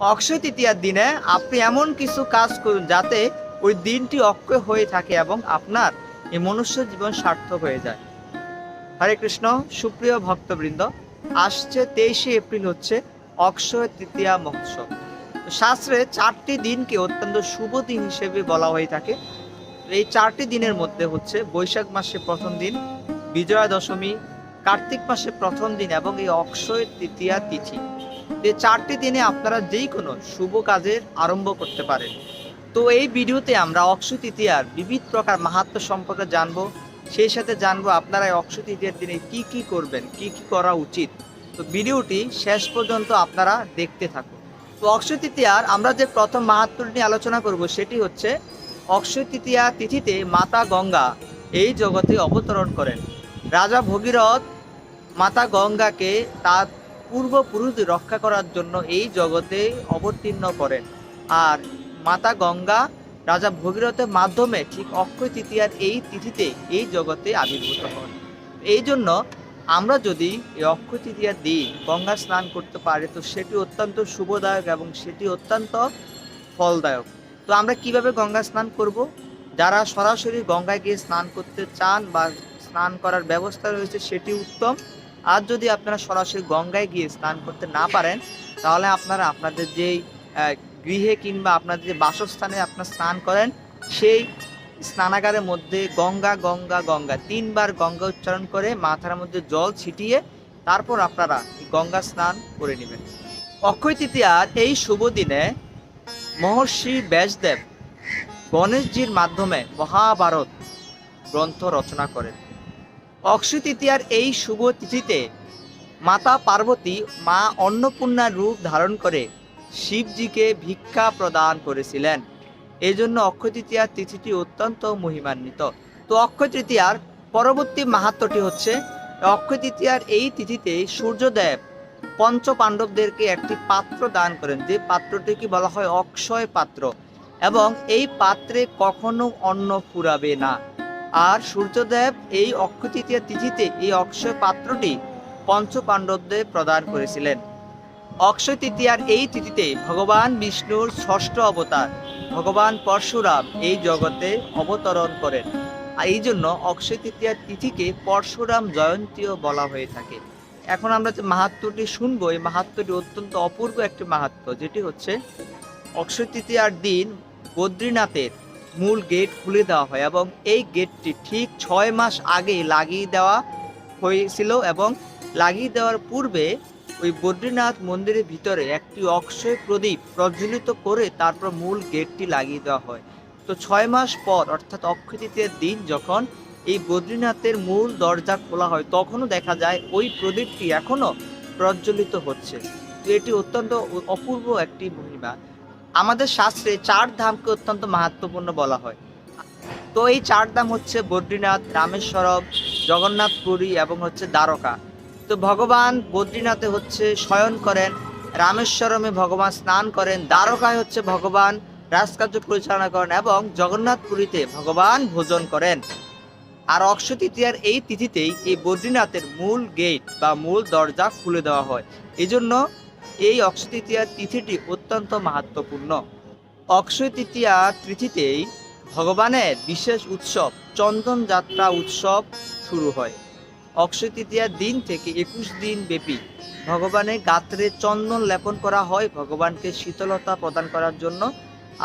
অক্ষয় তৃতীয়ার দিনে আপনি এমন কিছু কাজ করুন যাতে ওই দিনটি অক্ষয় হয়ে থাকে এবং আপনার এই মনুষ্য জীবন সার্থক হয়ে যায়। হরে কৃষ্ণ, সুপ্রিয় ভক্তবৃন্দ, আসছে তেইশে এপ্রিল হচ্ছে অক্ষয় তৃতীয়া মহোৎসব শাস্ত্রে চারটি দিনকে অত্যন্ত শুভ দিন হিসেবে বলা হয়ে থাকে। এই চারটি দিনের মধ্যে হচ্ছে বৈশাখ মাসে প্রথম দিন, বিজয়া দশমী, কার্তিক মাসে প্রথম দিন এবং এই অক্ষয় তৃতীয়া তিথি। এই চারটি দিনে আপনারা যেই কোনো শুভ কাজের আরম্ভ করতে পারেন। তো এই ভিডিওতে আমরা অক্ষয় তৃতীয়ার বিবিধ প্রকার মাহাত্ম সম্পর্কে জানব। সেই সাথে জানব আপনারা এই অক্ষয় তৃতীয়ার দিনে কি কি করবেন, কি কি করা উচিত। তো ভিডিওটি শেষ পর্যন্ত আপনারা দেখতে থাকুন। তো অক্ষয় তৃতীয়ার আমরা যে প্রথম মাহাত্মটি নিয়ে আলোচনা করব সেটি হচ্ছে, অক্ষয় তৃতীয়া তিথিতে মাতা গঙ্গা এই জগতে অবতরণ করেন। রাজা ভগীরথ মাতা গঙ্গাকে তার পূর্বপুরুষদের রক্ষা করার জন্য এই জগতে অবতীর্ণ করেন। আর মাতা গঙ্গা রাজা ভগীরথের মাধ্যমে ঠিক অক্ষয় তৃতীয়ার এই তিথিতে এই জগতে আবির্ভূত হন। এই জন্য আমরা যদি এই অক্ষয় তৃতীয়ার দিন গঙ্গা স্নান করতে পারি, তো সেটি অত্যন্ত শুভদায়ক এবং সেটি অত্যন্ত ফলদায়ক। তো আমরা কীভাবে গঙ্গা স্নান করব? যারা সরাসরি গঙ্গায় গিয়ে স্নান করতে চান বা স্নান করার ব্যবস্থা রয়েছে, সেটি উত্তম। আর যদি আপনারা সরাসরি গঙ্গায় গিয়ে স্নান করতে না পারেন, তাহলে আপনারা আপনাদের যেই গৃহে কিংবা আপনাদের যে বাসস্থানে আপনারা স্নান করেন, সেই স্নানাগারের মধ্যে গঙ্গা গঙ্গা গঙ্গা তিনবার গঙ্গা উচ্চারণ করে মাথার মধ্যে জল ছিটিয়ে তারপর আপনারা গঙ্গা স্নান করে নেবেন। অক্ষয় তৃতীয়ার এই শুভ দিনে মহর্ষি ব্যাসদেব গণেশজির মাধ্যমে মহাভারত গ্রন্থ রচনা করেন। অক্ষয় তৃতীয়ার এই শুভ তিথিতে মাতা পার্বতী মা অন্নপূর্ণার রূপ ধারণ করে শিবজিকে ভিক্ষা প্রদান করেছিলেন। এই জন্য অক্ষয় তৃতীয়ার তিথিটি অত্যন্ত মহিমান্বিত। তো অক্ষয় তৃতীয়ার পরবর্তী মাহাত্মটি হচ্ছে অক্ষয় তৃতীয়ার এই তিথিতে সূর্যদেব পঞ্চ পাণ্ডবদেরকে একটি পাত্র দান করেন, যে পাত্রটিকে বলা হয় অক্ষয় পাত্র এবং এই পাত্রে কখনো অন্ন ফুরাবে না। আর সূর্যদেব এই অক্ষয় তৃতীয়া তিথিতে এই অক্ষয় পাত্রটি পঞ্চ পাণ্ডবদের প্রদান করেছিলেন। অক্ষয় তৃতীয়ার এই তিথিতে ভগবান বিষ্ণুর ষষ্ঠ অবতার, ভগবান পরশুরাম এই জগতে অবতরণ করেন। আর এই জন্য অক্ষয় তৃতীয়ার তিথিকে পরশুরাম জয়ন্তীও বলা হয়ে থাকে। এখন আমরা যে মাহাত্মটি শুনব, এই মাহাত্মটি অত্যন্ত অপূর্ব একটি মাহাত্ম যেটি হচ্ছে অক্ষয় তৃতীয়ার দিন বদ্রীনাথের মূল গেট খুলে দেওয়া হয় এবং এই গেটটি ঠিক ছয় মাস আগে লাগিয়ে দেওয়া হয়েছিল এবং লাগিয়ে দেওয়ার পূর্বে ওই বদ্রীনাথ মন্দিরের ভিতরে একটি অক্ষয় প্রদীপ প্রজ্বলিত করে তারপর মূল গেটটি লাগিয়ে দেওয়া হয়। তো ছয় মাস পর, অর্থাৎ অক্ষয় দিন যখন এই বদ্রীনাথের মূল দরজা খোলা হয়, তখনও দেখা যায় ওই প্রদীপটি এখনও প্রজ্বলিত হচ্ছে। তো এটি অত্যন্ত অপূর্ব একটি মহিমা। আমাদের শাস্ত্রে চার ধামকে অত্যন্ত মাহাত্মপূর্ণ বলা হয়। তো এই চার ধাম হচ্ছে বদ্রীনাথ, রামেশ্বরম জগন্নাথ পুরী এবং হচ্ছে দ্বারকা। তো ভগবান বদ্রীনাথে হচ্ছে শয়ন করেন, রামেশ্বরমে ভগবান স্নান করেন, দ্বারকায় হচ্ছে ভগবান রাজকার্য পরিচালনা করেন এবং জগন্নাথ পুরীতে ভগবান ভোজন করেন। আর অক্ষয় তৃতীয়ার এই তিথিতেই এই বদ্রীনাথের মূল গেট বা মূল দরজা খুলে দেওয়া হয়। এই জন্য এই অক্ষয় তৃতীয়ার তিথিটি অত্যন্ত মাহাত্মপূর্ণ অক্ষয় তৃতীয়া তিথিতেই ভগবানের বিশেষ উৎসব, চন্দন যাত্রা উৎসব শুরু হয়। অক্ষয় তৃতীয়ার দিন থেকে একুশ দিন ব্যাপী ভগবানের গাত্রে চন্দন লেপন করা হয়, ভগবানকে শীতলতা প্রদান করার জন্য।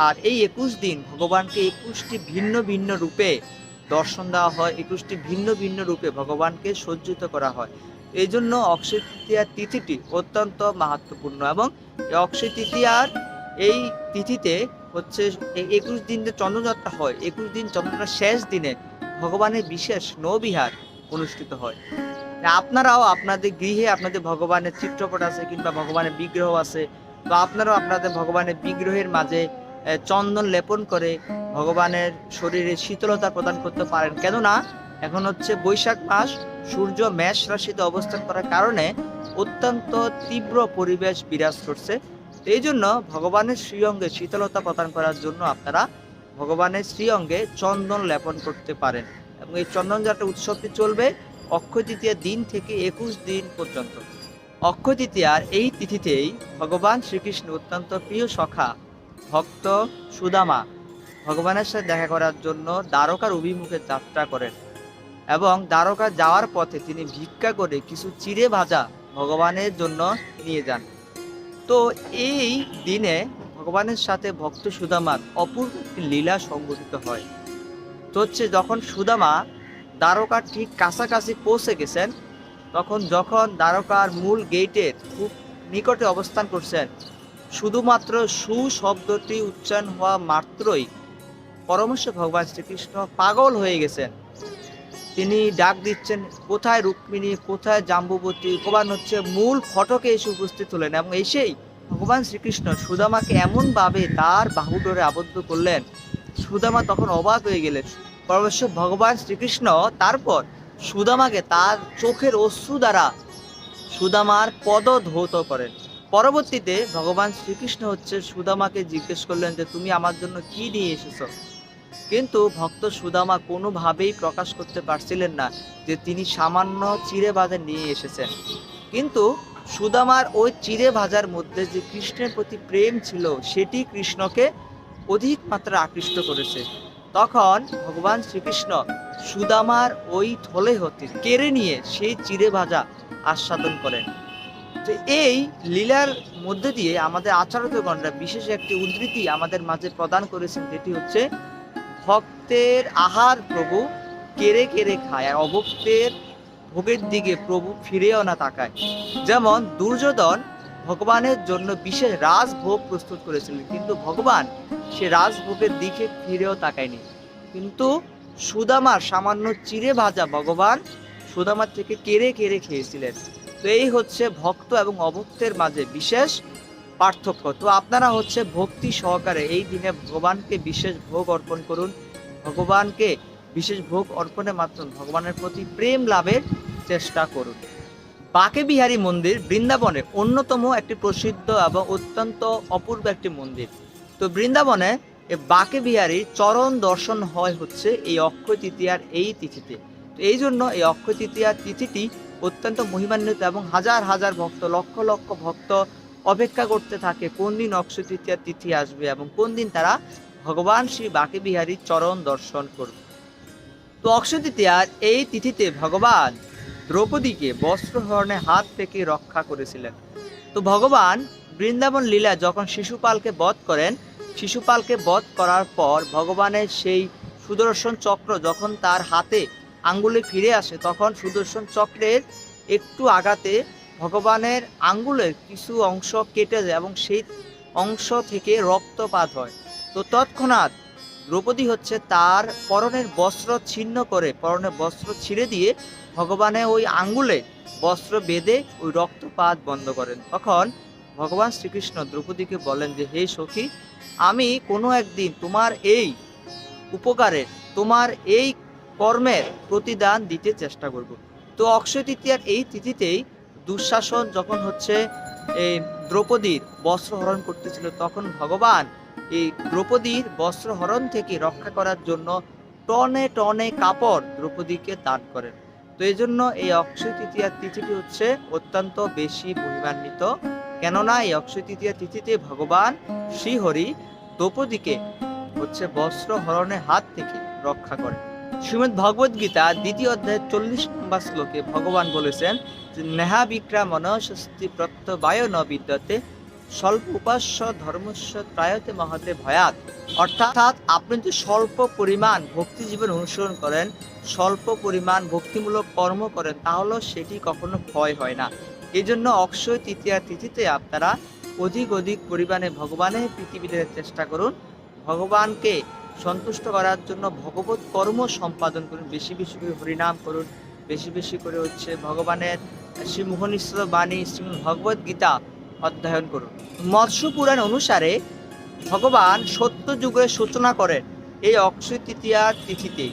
আর এই একুশ দিন ভগবানকে একুশটি ভিন্ন ভিন্ন রূপে দর্শন দেওয়া হয়, একুশটি ভিন্ন ভিন্ন রূপে ভগবানকে সজ্জিত করা হয়। এই জন্য অক্ষয় তৃতীয়ার তিথিটি অত্যন্ত মাহাত্মপূর্ণ এবং অক্ষয় তৃতীয়ার এই তিথিতে হচ্ছে একুশ দিন যে চন্দ্রযাত্রা হয়, একুশ দিন চন্দ্রযাত্রার শেষ দিনে ভগবানের বিশেষ নৌবিহার অনুষ্ঠিত হয়। আপনারাও আপনাদের গৃহে আপনাদের ভগবানের চিত্রপট আছে কিংবা ভগবানের বিগ্রহ আছে তো আপনারাও আপনাদের ভগবানের বিগ্রহের মাঝে চন্দন লেপন করে ভগবানের শরীরে শীতলতা প্রদান করতে পারেন। কেননা এখন হচ্ছে বৈশাখ মাস, সূর্য মেষ রাশিতে অবস্থান করার কারণে অত্যন্ত তীব্র পরিবেশ বিরাজ করছে। এই জন্য ভগবানের শ্রীঅঙ্গে শীতলতা প্রদান করার জন্য আপনারা ভগবানের শ্রীঅঙ্গে চন্দন লেপন করতে পারেন এবং এই চন্দন যাত্রা উৎসবটি চলবে অক্ষয় তৃতীয় দিন থেকে একুশ দিন পর্যন্ত। অক্ষয় তৃতীয়ার এই তিথিতেই ভগবান শ্রীকৃষ্ণ অত্যন্ত প্রিয় সখা, ভক্ত সুদামা ভগবানের সাথে দেখা করার জন্য দ্বারকার অভিমুখে যাত্রা করেন। এবং দ্বারকা যাওয়ার পথে তিনি ভিক্ষা করে কিছু চিড়ে ভাজা ভগবানের জন্য নিয়ে যান। তো এই দিনে ভগবানের সাথে ভক্ত সুদামার অপূর্ব একটি লীলা সংঘটিত হয়। তো হচ্ছে যখন সুদামা দ্বারকার ঠিক কাছাকাছি পৌঁছে গেছেন, তখন যখন দ্বারকার মূল গেটের খুব নিকটে অবস্থান করছেন, শুধুমাত্র সু শব্দটি উচ্চারণ হওয়া মাত্রই পরমেশ্বর ভগবান শ্রীকৃষ্ণ পাগল হয়ে গেছেন। তিনি ডাক দিচ্ছেন, কোথায় রুক্মিণী, কোথায় জাম্বুবতী? ভগবান হচ্ছে মূল ফটকে এসে উপস্থিত হলেন এবং এসেই ভগবান শ্রীকৃষ্ণ সুদামাকে এমনভাবে তার বাহুডোরে আবদ্ধ করলেন। সুদামা তখন অবাক হয়ে গেলেন। পরমেশ্বর ভগবান শ্রীকৃষ্ণ তারপর সুদামাকে তার চোখের অশ্রু দ্বারা সুদামার পদ ধৌত করেন। পরবর্তীতে ভগবান শ্রীকৃষ্ণ হচ্ছে সুদামাকে জিজ্ঞেস করলেন যে, তুমি আমার জন্য কি নিয়ে এসেছ? কিন্তু ভক্ত সুদামা কোনোভাবেই প্রকাশ করতে পারছিলেন না যে তিনি সামান্য চিড়ে ভাজা নিয়ে এসেছেন। কিন্তু সুদামার ওই চিড়ে ভাজার মধ্যে যে কৃষ্ণের প্রতি প্রেম ছিল, সেটি কৃষ্ণকে অধিক মাত্রা আকৃষ্ট করেছে। তখন ভগবান শ্রীকৃষ্ণ সুদামার ওই থলে হতে কেড়ে নিয়ে সেই চিড়ে ভাজা আস্বাদন করেন। তো এই লীলার মধ্যে দিয়ে আমাদের আচার্যগণরা বিশেষ একটি উদ্ধৃতি আমাদের মাঝে প্রদান করেছেন, যেটি হচ্ছে ভক্তের আহার প্রভু কেড়ে কেড়ে খায় আর অভক্তের ভোগের দিকে প্রভু ফিরেও না তাকায়। যেমন দুর্যোধন ভগবানের জন্য বিশেষ রাজভোগ প্রস্তুত করেছিলেন, কিন্তু ভগবান সে রাজভোগের দিকে ফিরেও তাকায়নি। কিন্তু সুদামার সামান্য চিড়ে ভাজা ভগবান সুদামার থেকে কেড়ে কেড়ে খেয়েছিলেন। তো এই হচ্ছে ভক্ত এবং অভক্তের মাঝে বিশেষ পার্থক্য। তো আপনারা হচ্ছে ভক্তি সহকারে এই দিনে ভগবানকে বিশেষ ভোগ অর্পণ করুন। ভগবানকে বিশেষ ভোগ অর্পণের মাধ্যমে ভগবানের প্রতি প্রেম লাভের চেষ্টা করুন। বাকে বিহারী মন্দির বৃন্দাবনের অন্যতম একটি প্রসিদ্ধ এবং অত্যন্ত অপূর্ব একটি মন্দির। তো বৃন্দাবনে বাকে বিহারীর চরণ দর্শন হয় হচ্ছে এই অক্ষয় তৃতীয়ার এই তিথিতে। তো এই জন্য এই অক্ষয় তৃতীয়ার তিথিটি অত্যন্ত মহিমান্বিত এবং হাজার হাজার ভক্ত, লক্ষ লক্ষ ভক্ত অপেক্ষা করতে থাকে কোন দিন অক্ষয় তৃতীয়ার তিথি আসবে এবং কোন দিন তারা ভগবান শ্রী বাকে বিহারীর চরণ দর্শন করবে। তো অক্ষয় তৃতীয়ার এই তিথিতে ভগবান দ্রৌপদীকে বস্ত্রহরণের হাত থেকে রক্ষা করেছিলেন। তো ভগবান বৃন্দাবন লীলা যখন শিশুপালকে বধ করেন, শিশুপালকে বধ করার পর ভগবানের সেই সুদর্শন চক্র যখন তার হাতে আঙ্গুলে ফিরে আসে, তখন সুদর্শন চক্রের একটু আঘাতে ভগবানের আঙ্গুলের কিছু অংশ কেটে যায় এবং সেই অংশ থেকে রক্তপাত হয়। তো তৎক্ষণাৎ দ্রৌপদী হচ্ছে তার পরনের বস্ত্র ছিন্ন করে, পরনের বস্ত্র ছিঁড়ে দিয়ে ভগবানের ওই আঙ্গুলে বস্ত্র বেঁধে ওই রক্তপাত বন্ধ করেন। তখন ভগবান শ্রীকৃষ্ণ দ্রৌপদীকে বলেন যে, হে সখী, আমি কোনো একদিন তোমার এই উপকারে তোমার এই কর্মের প্রতিদান দিতে চেষ্টা করব। তো অক্ষয় তৃতীয়ার এই তিথিতেই দুঃশাসন যখন হচ্ছে এই দ্রৌপদীর বস্ত্র হরণ করতেছিল, তখন ভগবান এই দ্রৌপদীর বস্ত্র হরণ থেকে রক্ষা করার জন্য টনে টনে কাপড় দ্রৌপদীকে দান করেন। তো এই জন্য এই অক্ষয় তৃতীয়ার তিথিটি হচ্ছে অত্যন্ত বেশি মহিমান্বিত। কেননা এই অক্ষয় তৃতীয়া তিথিতে ভগবান শ্রীহরি দ্রৌপদীকে হচ্ছে বস্ত্র হরণের হাত থেকে রক্ষা করেন। শ্রীমদ ভগবদ গীতা দ্বিতীয় অধ্যায়ের চল্লিশ নম্বর শ্লোকে ভগবান বলেছেন যে নেহা বিক্রা মনস্বস্তি প্রত্যবায় ন বিদ্যতে স্বল্প উপাস্য ধর্মস্য ত্রায়তে মহতে ভয়াত। অর্থাৎ আপনি যদি স্বল্প পরিমাণ ভক্তি জীবন অনুসরণ করেন, স্বল্প পরিমাণ ভক্তিমূলক কর্ম করেন তাহলে সেটি কখনো ভয় হয় না। এই জন্য অক্ষয় তৃতীয়া তিথিতে আপনারা অধিক অধিক পরিমাণে ভগবানের পৃথিবীতে চেষ্টা করুন। ভগবানকে সন্তুষ্ট করার জন্য ভগবত কর্ম সম্পাদন করুন। বেশি বেশি করে হরিনাম করুন, বেশি বেশি করে হচ্ছে ভগবানের শ্রী মোহনীশ্বর বাণী শ্রীমদ ভগবত গীতা অধ্যয়ন করুন। মৎস্য পুরাণ অনুসারে ভগবান সত্য যুগের সূচনা করেন এই অক্ষয় তৃতীয়ার তিথিতে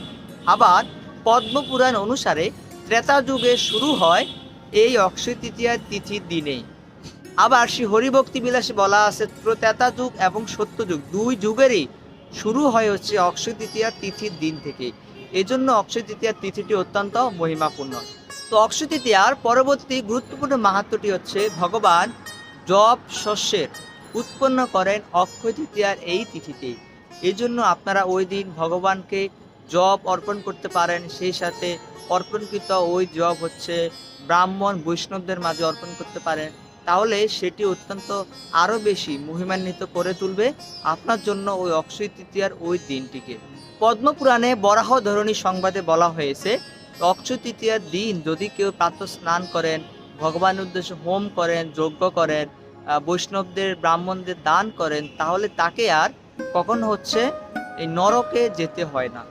আবার পদ্ম পুরাণ অনুসারে ত্রেতা যুগে শুরু হয় এই অক্ষয় তৃতীয়ার তিথির দিনেই। আবার শ্রী হরিভক্তি বিলাসে বলা আছে ত্রেতা যুগ এবং সত্য যুগ দুই যুগেরই শুরু হয় হচ্ছে অক্ষয় তৃতীয়ার তিথির দিন থেকে এজন্য জন্য অক্ষয় তৃতীয়ার তিথিটি অত্যন্ত মহিমাপূর্ণ। তো অক্ষয় তৃতীয়ার পরবর্তী গুরুত্বপূর্ণ মাহাত্মটি হচ্ছে, ভগবান জব শস্যের উৎপন্ন করেন অক্ষয় তৃতীয়ার এই তিথিতেই এই জন্য আপনারা ওই দিন ভগবানকে জব অর্পণ করতে পারেন। সেই সাথে অর্পণকৃত ওই জব হচ্ছে ব্রাহ্মণ বৈষ্ণবদের মাঝে অর্পণ করতে পারেন। তাহলে সেটি অত্যন্ত আরও বেশি মহিমান্বিত করে তুলবে আপনার জন্য ওই অক্ষয় তৃতীয়ার ওই দিনটিকে। পদ্মপুরাণে বরাহ ধরনী সংবাদে বলা হয়েছে অক্ষয় তৃতীয়ার দিন যদি কেউ প্রাতঃ স্নান করেন ভগবান উদ্দেশ্যে হোম করেন, যজ্ঞ করেন বৈষ্ণবদের, ব্রাহ্মণদের দান করেন, তাহলে তাকে আর কখনো হচ্ছে এই নরকে যেতে হয় না।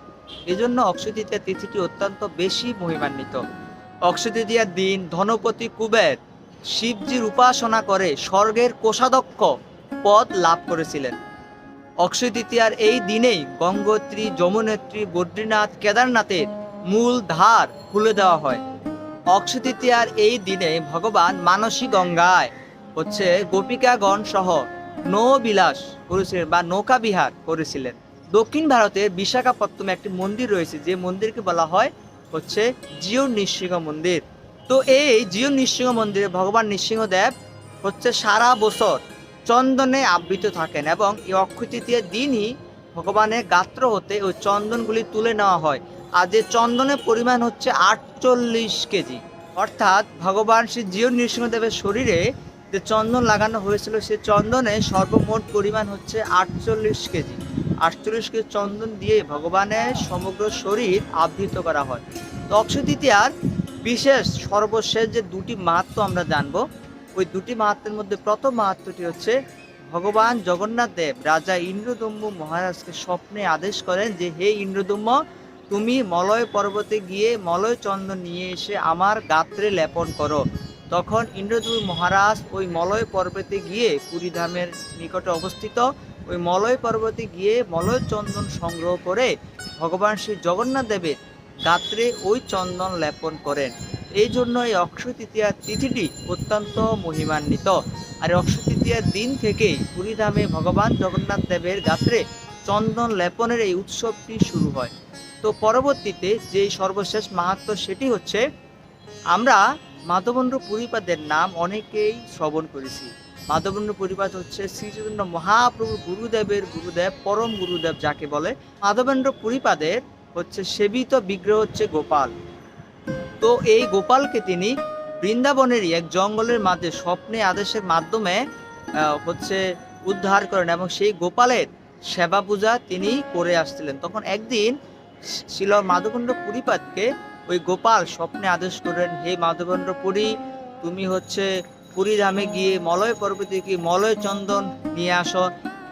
এই জন্য অক্ষয় তৃতীয়া তিথিটি অত্যন্ত বেশি মহিমান্বিত। অক্ষয় তৃতীয়ার দিন ধনপতি কুবের শিবজির উপাসনা করে স্বর্গের কোষাধ্যক্ষ পদ লাভ করেছিলেন। অক্ষয় তৃতীয়ার এই দিনেই গঙ্গোত্রী, যমুনেত্রী, বদ্রীনাথ, কেদারনাথের মূল ধার খুলে দেওয়া হয়। অক্ষয় তৃতীয়ার এই দিনে ভগবান মানসী গঙ্গায় হচ্ছে গোপিকাগণ সহ নৌবিলাস করেছিলেন বা নৌকা বিহার করেছিলেন। দক্ষিণ ভারতের বিশাখাপত্তমে একটি মন্দির রয়েছে, যে মন্দিরকে বলা হয় হচ্ছে জিও নৃসিংহ মন্দির। তো এই জিও নৃসিংহ মন্দিরে ভগবান নৃসিংহদেব হচ্ছে সারা বছর চন্দনে আবৃত থাকেন এবং এই অক্ষয় তৃতীয়ার দিনই ভগবানের গাত্র হতে ওই চন্দনগুলি তুলে নেওয়া হয়। আর যে চন্দনের পরিমাণ হচ্ছে আটচল্লিশ কেজি। অর্থাৎ ভগবান শ্রী জিও নৃসিংহদেবের শরীরে যে চন্দন লাগানো হয়েছিল, সে চন্দনে সর্বমোট পরিমাণ হচ্ছে আটচল্লিশ কেজি। আটচল্লিশ কেজি চন্দন দিয়ে ভগবানের সমগ্র শরীর আবৃত করা হয়। তো অক্ষয় তৃতীয়ার বিশেষ সর্বশেষ যে দুটি মাহাত্ম আমরা জানব, ওই দুটি মাহাত্মের মধ্যে প্রথম মাহাত্মটি হচ্ছে, ভগবান জগন্নাথ দেব রাজা ইন্দ্রদম্য মহারাজকে স্বপ্নে আদেশ করেন যে, হে ইন্দ্রদম্য তুমি মলয় পর্বতে গিয়ে মলয় চন্দন নিয়ে এসে আমার গাত্রে লেপন করো। তখন ইন্দ্রদুর মহারাজ ওই মলয় পর্বতে গিয়ে পুরীধামের নিকটে অবস্থিত। ওই মলয় পর্বতে গিয়ে মলয় চন্দন সংগ্রহ করে ভগবান শ্রী জগন্নাথ দেবের গাত্রে ওই চন্দন লেপন করেন। এই জন্য এই অক্ষয় তৃতীয়ার তিথিটি অত্যন্ত মহিমান্বিত। আর অক্ষয় তৃতীয়ার দিন থেকেই পুরীধামে ভগবান জগন্নাথ দেবের গাত্রে চন্দন লেপনের এই উৎসবটি শুরু হয়। তো পরবর্তীতে যে সর্বশেষ মাহাত্ম সেটি হচ্ছে, আমরা মাধবেন্দ্র পুরীপাদের নাম অনেকেই শ্রবণ করেছি। মাধবেন্দ্র পুরীপাদ হচ্ছে শ্রী চৈতন্য মহাপ্রভু গুরুদেবের গুরুদেব, পরম গুরুদেব যাকে বলে। মাধবেন্দ্র পুরীপাদের হচ্ছে সেবিত বিগ্রহ হচ্ছে গোপাল। তো এই গোপালকে তিনি বৃন্দাবনেরই এক জঙ্গলের মাঝে স্বপ্নে আদেশের মাধ্যমে হচ্ছে উদ্ধার করেন এবং সেই গোপালের সেবা পূজা তিনি করে আসছিলেন। তখন একদিন শিল মাধবেন্দ্র পুরীপাদকে ওই গোপাল স্বপ্নে আদেশ করেন হে মাধবেন্দ্র পুরী, তুমি হচ্ছে পুরী ধামে গিয়ে মলয় পর্বতে গিয়ে মলয় চন্দন নিয়ে আসো।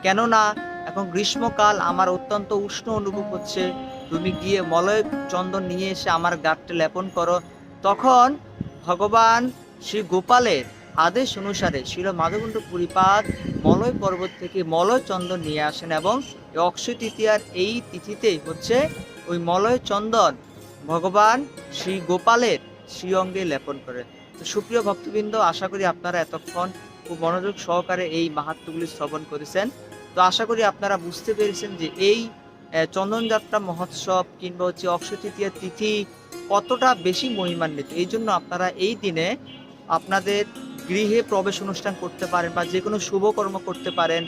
কেননা এখন গ্রীষ্মকাল, আমার অত্যন্ত উষ্ণ অনুভব হচ্ছে। তুমি গিয়ে মলয় চন্দন নিয়ে এসে আমার গাঠটা লেপন করো। তখন ভগবান শ্রী গোপালের আদেশ অনুসারে শিল মাধবকুণ্ড পুরীপাদ মলয় পর্বত থেকে মলয় চন্দন নিয়ে আসেন এবং অক্ষয় তৃতীয়ার এই তিথিতেই হচ্ছে ওই মলয় চন্দন ভগবান শ্রী গোপালের শ্রী অঙ্গে লেপন করে। তো সুপ্রিয় ভক্তবৃন্দ, আশা করি আপনারা এতক্ষণ খুব মনোযোগ সহকারে এই মাহাত্মগুলি শ্রবণ করেছেন। তো আশা করি আপনারা বুঝতে পেরেছেন যে এই চন্দনযাত্রা মহোৎসব কিংবা হচ্ছে অক্ষয় তৃতীয়ার তিথি কতটা বেশি মহিমান্বিত। এই জন্য আপনারা এই দিনে আপনাদের গৃহে প্রবেশ অনুষ্ঠান করতে পারেন বা যে কোনো শুভকর্ম করতে পারেন।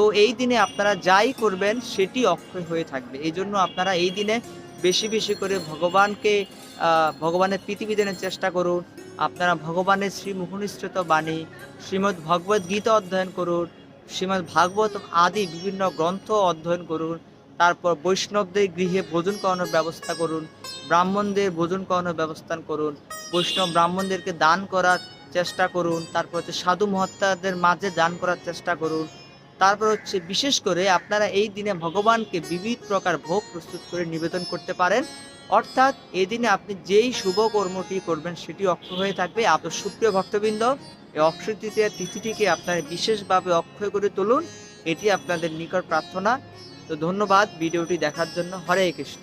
তো এই দিনে আপনারা যাই করবেন, সেটি অক্ষয় হয়ে থাকবে। এই জন্য আপনারা এই দিনে বেশি বেশি করে ভগবানকে ভগবানের প্রীতিবিধানের চেষ্টা করুন। আপনারা ভগবানের শ্রী মুখনিসৃত বাণী, শ্রীমদ্ ভগবদ গীতা অধ্যয়ন করুন, শ্রীমদ্ ভাগবত আদি বিভিন্ন গ্রন্থ অধ্যয়ন করুন, তারপর বৈষ্ণবদের গৃহে ভোজন করানোর ব্যবস্থা করুন, ব্রাহ্মণদের ভোজন করানোর ব্যবস্থা করুন, বৈষ্ণব ব্রাহ্মণদেরকে দান করার চেষ্টা করুন, তারপর হচ্ছে সাধু মহাত্মাদের মাঝে দান করার চেষ্টা করুন তারপর হচ্ছে বিশেষ করে আপনারা এই দিনে ভগবানকে বিবিধ প্রকার ভোগ প্রস্তুত করে নিবেদন করতে পারেন। অর্থাৎ এই দিনে আপনি যেই শুভ কর্মটি করবেন সেটি অক্ষয় হয়ে থাকবে। আপনার সুপ্রিয় ভক্তবৃন্দ, এই অক্ষয় তৃতীয়া তিথিটিকে আপনারা বিশেষভাবে অক্ষয় করে তুলুন। এটি আপনাদের নিকট প্রার্থনা। তো ধন্যবাদ ভিডিওটি দেখার জন্য। হরে কৃষ্ণ।